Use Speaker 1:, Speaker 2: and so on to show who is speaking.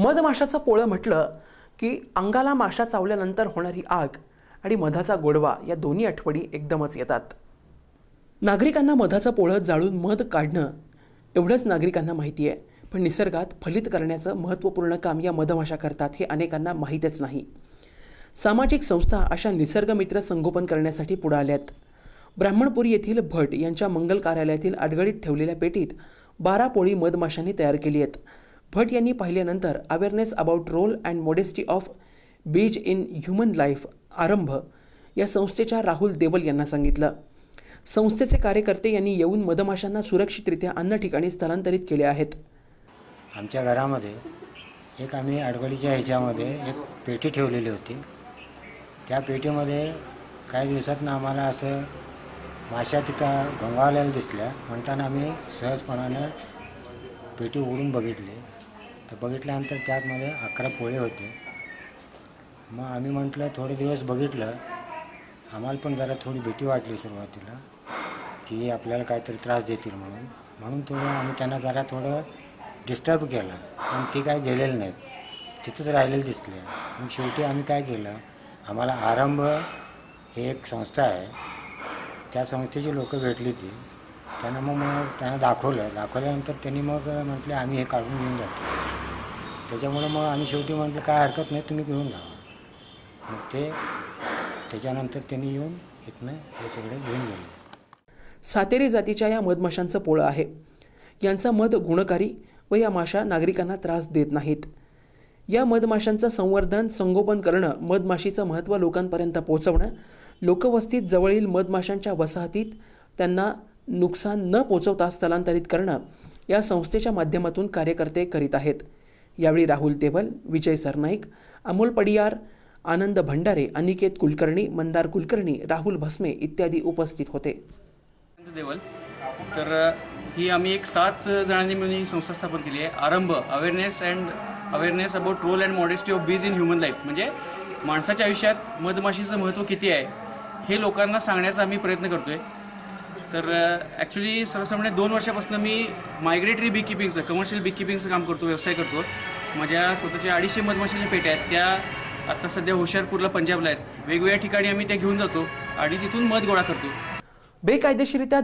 Speaker 1: मधमाशाचं पोळं म्हटलं की अंगाला माशा चावल्यानंतर होणारी आग आणि मधाचा गोडवा या दोन्ही आठवणी एकदमच येतात. नागरिकांना मधाचं पोळं जाळून मध काढणं एवढंच नागरिकांना माहिती आहे पण निसर्गात फलित करण्याचं महत्त्वपूर्ण काम या मधमाशा करतात हे अनेकांना माहीतच नाही. सामाजिक संस्था अशा निसर्गमित्र संगोपन करण्यासाठी पुढे आल्यात. ब्राह्मणपुरी येथील भट यांच्या मंगल कार्यालयातील अडगळीत ठेवलेल्या पेटीत बारा पोळी मधमाशांनी तयार केली आहेत. भट यांनी पाहिल्यानंतर awareness about role and modesty of beej in human life Aarambh या संस्थेच्या राहुल देवल यांना सांगितलं. संस्थेचे कार्यकर्ते यांनी येऊन मधमाशांना सुरक्षितरित्या अन्य ठिकाणी स्थलांतरित केले आहेत.
Speaker 2: आमच्या घरामध्ये एक आम्ही आडगडीच्या ह्याच्यामध्ये एक पेटी ठेवलेली होती. त्या पेटीमध्ये काही दिवसातनं आम्हाला असं माशा तिथं घोंगावलेल्या दिसल्या. म्हणताना आम्ही सहजपणानं पेटी उघडून बघितली. तर बघितल्यानंतर त्यामध्ये अकरा पोळे होते. मग आम्ही म्हटलं थोडे दिवस बघितलं आम्हाला पण जरा थोडी भीती वाटली सुरुवातीला की आपल्याला काहीतरी त्रास देतील म्हणून. म्हणून थोडं आम्ही त्यांना जरा थोडं डिस्टर्ब केलं. पण ती काय गेलेले नाहीत. तिथंच राहिलेले दिसले. मग शेवटी आम्ही काय केलं आम्हाला आरंभ हे एक संस्था आहे. त्या संस्थेची लोकं भेटली ती. त्यांना मग मग त्यांना दाखवलं. दाखवल्यानंतर त्यांनी मग म्हटले आम्ही हे काढून घेऊन जातो. त्याच्यामुळं मग आम्ही शेवटी म्हटलं काय हरकत नाही तुम्ही घेऊन जा मग ते त्याच्यानंतर त्यांनी येऊन इथनं हे सगळे घेऊन गेले.
Speaker 1: सातेरी जातीच्या या मधमाशांचं पोळं आहे. यांचा मध गुणकारी व या माशा नागरिकांना त्रास देत नाहीत. या मधमाशांचं संवर्धन संगोपन करणं मधमाशीचं महत्त्व लोकांपर्यंत पोहोचवणं लोकवस्तीत जवळील मधमाशांच्या वसाहतीत त्यांना नुकसान न पोचवता स्थलांतरित करणं या संस्थेच्या माध्यमातून कार्यकर्ते करीत आहेत. यावेळी राहुल तेवल विजय सरनाईक अमोल पडियार आनंद भंडारे अनिकेत कुलकर्णी मंदार कुलकर्णी राहुल भस्मे इत्यादी उपस्थित होते.
Speaker 3: देवल तर ही आम्ही एक सात जणांनी मिळून ही संस्था स्थापन केली आहे. Aarambh awareness and awareness about role and modesty of beej in human life म्हणजे माणसाच्या आयुष्यात मधमाशीचं महत्त्व किती आहे हे लोकांना सांगण्याचा आम्ही प्रयत्न करतोय. तर ॲक्च्युली सर्वसामान्य दोन वर्षापासून मी मायग्रेटरी बी किपिंगचं कमर्शियल बी किपिंगचं काम करतो व्यवसाय करतो. माझ्या स्वतःच्या अडीचशे मधमाशाच्या पेट्या आहेत. त्या आत्ता सध्या हुशारपूरला पंजाबला आहेत. वेगवेगळ्या ठिकाणी आम्ही त्या घेऊन जातो आणि तिथून मध गोळा करतो.
Speaker 1: बेकायदेशीरित्या